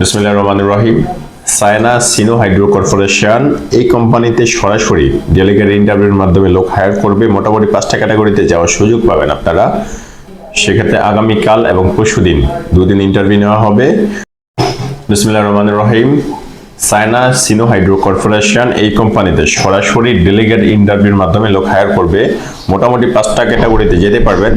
বিসমিল্লাহির রহমানির রহিম। সায়না সিনো হাইড্রো কর্পোরেশন, এই কোম্পানিতে সরাসরি ডেলিগেট ইন্টারভিউর মাধ্যমে লোক হায়ার করবে। মোটামুটি পাঁচটা ক্যাটাগরিতে যাওয়ার সুযোগ পাবেন আপনারা। সেক্ষেত্রে আগামীকাল এবং পরশুদিন দুদিন ইন্টারভিউ নেওয়া হবে। বিসমিল্লাহির রহমানির রহিম। সায়না সিনো হাইড্রো কর্পোরেশন, এই কোম্পানিতে সরাসরি ডেলিগেট ইন্টারভিউর মাধ্যমে লোক হায়ার করবে। মোটামুটি পাঁচটা ক্যাটাগরিতে যেতে পারবেন।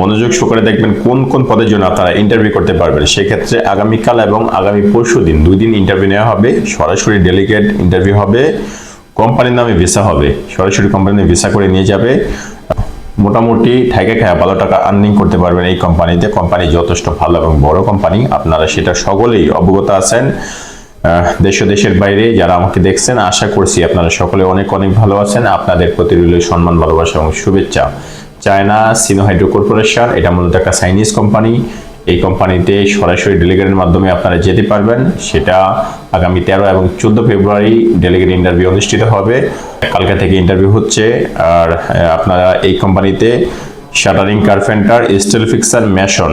মনোযোগ সহকারে দেখবেন কোন কোন পদের জন্য আপনারা ইন্টারভিউ করতে পারবেন। সেক্ষেত্রে আগামীকাল এবং আগামী পরশু দিন দুই দিন ইন্টারভিউ নেওয়া হবে। সরাসরি ডেলিগেট ইন্টারভিউ হবে। কোম্পানির নামে ভিসা হবে। সরাসরি কোম্পানির ভিসা করে নিয়ে যাবে। মোটামুটি ঠাইকে খায় ভালো টাকা আর্নিং করতে পারবেন এই কোম্পানিতে কোম্পানি যথেষ্ট ভালো এবং বড় কোম্পানি আপনারা সেটা সকলেই অবগত আছেন। দেশ দেশের বাইরে যারা আমাকে দেখছেন, আশা করছি আপনারা সকলে অনেক অনেক ভালো আছেন। আপনাদের প্রতি রইল সম্মান ভালোবাসা এবং শুভেচ্ছা। চায়না, সিনো হাইড্রো কর্পোরেশন, এটা মূলত একটা চাইনিজ কোম্পানি এই কোম্পানিতে সরাসরি ডেলিগেটের মাধ্যমে আপনারা যেতে পারবেন। সেটা আগামী তেরো এবং চোদ্দ ফেব্রুয়ারি ডেলিগেট ইন্টারভিউ অনুষ্ঠিত হবে। কালকা থেকে ইন্টারভিউ হচ্ছে। আর আপনারা এই কোম্পানিতে shuttering carpenter steel fixer mason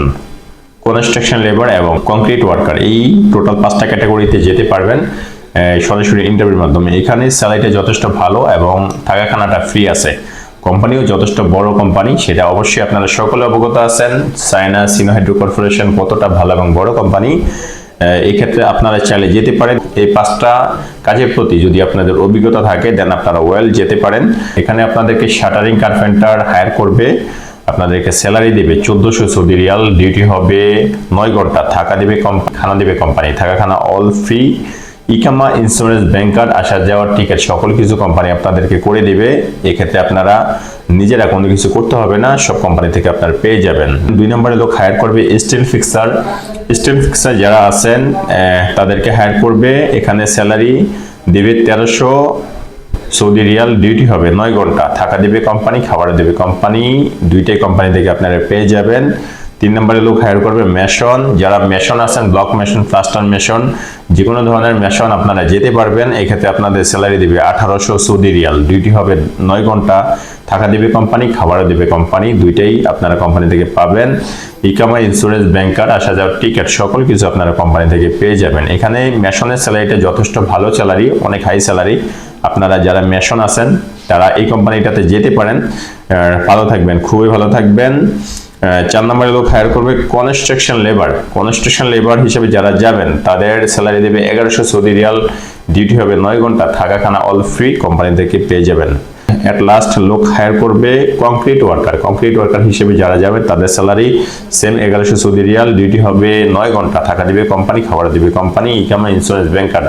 construction labour এবং কংক্রিট ওয়ার্কার এই টোটাল পাঁচটা ক্যাটাগরিতে যেতে পারবেন। সরাসরি ইন্টারভিউর মাধ্যমে। এখানে স্যালারিটা যথেষ্ট ভালো এবং থাকা খানাটা ফ্রি আছে। কোম্পানিও যথেষ্ট বড় কোম্পানি, সেটা অবশ্যই আপনারা সকলে অবগত আছেন। চায়না সিনোহাইড্রো কর্পোরেশন কতটা ভালো এবং বড় কোম্পানি এই ক্ষেত্রে আপনারা চাইলে যেতে পারেন। এই পাঁচটা কাজের প্রতি যদি আপনাদের অভিজ্ঞতা থাকে, দেন আপনারা ওয়েল যেতে পারেন। এখানে আপনাদেরকে শাটারিং কার্পেন্টার হায়ার করবে, আপনাদেরকে স্যালারি দেবে চোদ্দশো সৌদি রিয়াল, ডিউটি হবে নয় ঘণ্টা, থাকা দেবে কোম্পানি খানা দেবে কোম্পানি থাকা খানা অল ফ্রি। ইকামা ইন্স্যুরেন্স ব্যাংকার আসা যাওয়ার টিকিট সকল কিছু কোম্পানি আপনাদেরকে করে দিবে। এক্ষেত্রে আপনারা নিজেরা কোনো কিছু করতে হবে না, সব কোম্পানি থেকে আপনারা পেয়ে যাবেন। দুই নম্বরে লোক হায়ার করবে স্টিল ফিক্সার স্টিল ফিক্সার যারা আছেন তাদেরকে হায়ার করবে। এখানে স্যালারি দেবে তেরোশো সৌদি রিয়াল ডিউটি হবে নয় ঘণ্টা। থাকা দেবে কোম্পানি খাবার দেবে কোম্পানি দুইটাই কোম্পানি থেকে আপনারা পেয়ে যাবেন। তিন নম্বরে লোক হায়ার করবে মেশন। যারা মেশন আছেন ব্লক মেশন প্লাস্টার মেশন যে কোনো ধরনের মেশন আপনারা যেতে পারবেন। এক্ষেত্রে আপনাদের স্যালারি দেবে আঠারোশো সৌদি রিয়াল। ডিউটি হবে নয় ঘণ্টা। থাকা দেবে কোম্পানি খাবারও দেবে কোম্পানি দুইটাই আপনারা কোম্পানি থেকে পাবেন। ইকামা ইন্স্যুরেন্স ব্যাংকার আসা যাওয়ার টিকিট সকল কিছু আপনারা কোম্পানি থেকে পেয়ে যাবেন। এখানে মেশনের স্যালারিটা যথেষ্ট ভালো স্যালারি অনেক হাই স্যালারি আপনারা যারা মেশন আছেন, তারা এই কোম্পানিটাতে যেতে পারেন। ভালো থাকবেন, খুবই ভালো থাকবেন। চার নম্বরে লোক হায়ার করবে কনস্ট্রাকশন লেবার কনস্ট্রাকশন লেবার হিসেবে যারা যাবেন, তাদের স্যালারি দেবে এগারোশো সৌদি রিয়াল। ডিউটি হবে নয় ঘণ্টা। থাকা খানা অল ফ্রি কোম্পানি থেকে পেয়ে যাবেন। অ্যাট লাস্ট লোক হায়ার করবে কংক্রিট ওয়ার্কার কংক্রিট ওয়ার্কার হিসেবে যারা যাবে, তাদের স্যালারি সেম এগারোশো সৌদি রিয়াল। ডিউটি হবে নয় ঘণ্টা। থাকা দিবে কোম্পানি খাবার দিবে কোম্পানি ইকামা ইন্স্যুরেন্স ব্যাংকার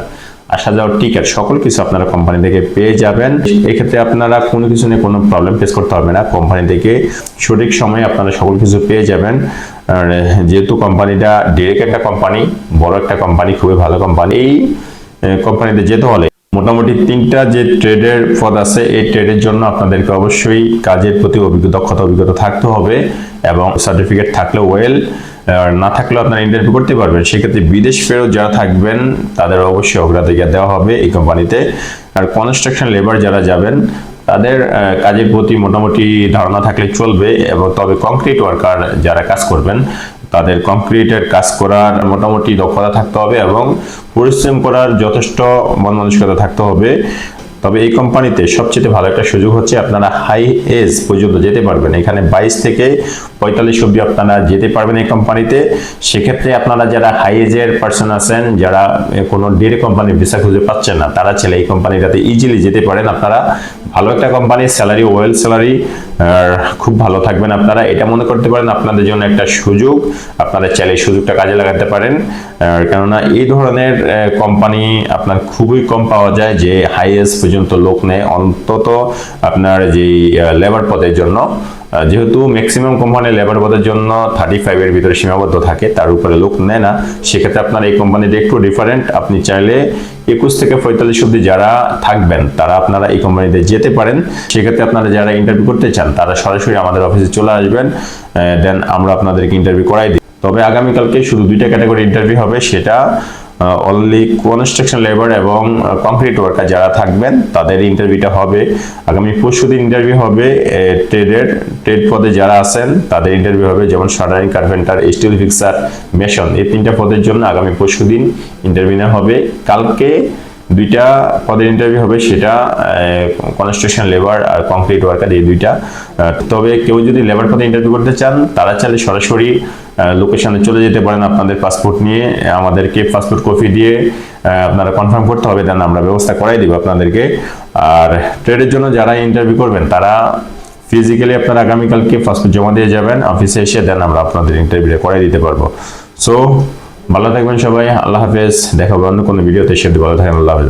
আসা যাওয়ার টিকিট সকল কিছু আপনারা কোম্পানি থেকে পেয়ে যাবেন। এক্ষেত্রে আপনারা কোনো কিছু নিয়ে কোনো প্রবলেম ফেস করতে হবে না। কোম্পানি থেকে সঠিক সময়ে আপনারা সকল কিছু পেয়ে যাবেন। যেহেতু কোম্পানিটা ডিরেক্ট একটা কোম্পানি বড় একটা কোম্পানি খুবই ভালো কোম্পানি এই কোম্পানিতে যেতে হলে মোটামুটি তিনটা যে ট্রেডের পদ আছে, এই ট্রেডের জন্য আপনাদেরকে অবশ্যই কাজের প্রতি অভিজ্ঞ, দক্ষতা, অভিজ্ঞতা থাকতে হবে এবং সার্টিফিকেট থাকলে ওয়েল না থাকলেও আপনারা ইন্টারভিউ করতে পারবেন। সেক্ষেত্রে বিদেশ ফেরত যারা থাকবেন, তাদের অবশ্যই অগ্রাধিকার দেওয়া হবে এই কোম্পানিতে। আর কনস্ট্রাকশন লেবার যারা যাবেন, তাদের কাজের প্রতি মোটামুটি ধারণা থাকলে চলবে এবং তবে কংক্রিট ওয়ার্কার যারা কাজ করবেন, তাদের কংক্রিটের কাজ করার মোটামুটি দক্ষতা থাকতে হবে এবং পরিশ্রম করার যথেষ্ট মন মানসিকতা থাকতে হবে। তবে এই কোম্পানিতে সবচেয়ে ভালো একটা সুযোগ হচ্ছে আপনারা হাই এজ পর্যন্ত যেতে পারবেন। এখানে বাইশ থেকে পঁয়তাল্লিশ অব্দি আপনারা যেতে পারবেন এই কোম্পানিতে। সেক্ষেত্রে আপনারা যারা হাই এজের পার্সন আছেন, যারা কোনো ডিএ কোম্পানির ভিসা খুঁজে পাচ্ছেন না, তারা ছেলে এই কোম্পানিটাতে ইজিলি যেতে পারেন। আপনারা ভালো একটা কোম্পানি স্যালারি ওয়েল স্যালারি খুব ভালো থাকবেন আপনারা। এটা মনে করতে পারেন আপনাদের জন্য একটা সুযোগ। আপনারা চাইলে সুযোগটা কাজে লাগাতে পারেন। কেননা এই ধরনের কোম্পানি আপনার খুবই কম পাওয়া যায়, যে হাইয়েস্ট পর্যন্ত লোক নেয় অন্তত আপনার যেই লেবার পদের জন্য। যেহেতু ম্যাক্সিমাম কোম্পানি লেবার পদের জন্য থার্টি ফাইভের ভিতরে সীমাবদ্ধ থাকে, তার উপরে লোক নেয় না। সেক্ষেত্রে আপনার এই কোম্পানিটা একটু ডিফারেন্ট আপনি চাইলে একুশ থেকে পঁয়তাল্লিশ অব্দি যারা থাকবেন, তারা আপনারা এই কোম্পানিতে যেতে পারেন। সেক্ষেত্রে আপনারা যারা ইন্টারভিউ করতে চান, তারা সরাসরি আমাদের অফিসে চলে আসবেন দেন আমরা আপনাদেরকে ইন্টারভিউ করাই দিই। তবে আগামীকালকে শুধু দুইটা ক্যাটাগরি ইন্টারভিউ হবে, সেটা অনলি কনস্ট্রাকশন লেবার এবং কংক্রিট ওয়ার্কার যারা থাকবেন, তাদের ইন্টারভিউটা হবে। আগামী পরশু দিন ইন্টারভিউ হবে ট্রেডের ট্রেড পদে যারা আছেন, তাদের ইন্টারভিউ হবে, যেমন shuttering carpenter steel fixer mason এই তিনটা পদের জন্য আগামী পরশু দিন ইন্টারভিউ নেওয়া হবে। কালকে দুইটা পদের ইন্টারভিউ হবে, সেটা কনস্ট্রাকশন লেবার আর কংক্রিট ওয়ার্কার এই দুইটা। তবে কেউ যদি লেবার পদে ইন্টারভিউ করতে চান, তারা চাইলে সরাসরি লোকেশনে চলে যেতে পারেন আপনাদের পাসপোর্ট নিয়ে। আমাদেরকে পাসপোর্ট কপি দিয়ে আপনারা কনফার্ম করতে হবে দেন আমরা ব্যবস্থা করাই দিব আপনাদেরকে। আর ট্রেডের জন্য যারা ইন্টারভিউ করবেন, তারা ফিজিক্যালি আপনারা আগামীকালকে পাসপোর্ট জমা দিয়ে যাবেন অফিসে এসে দেন আমরা আপনাদের ইন্টারভিউ করাই দিতে পারব। সো ভালো থাকবেন সবাই, আল্লাহ হাফেজ দেখাবো অন্য কোনো ভিডিওতে সে ভালো থাকেন, আল্লাহ হাফেজ।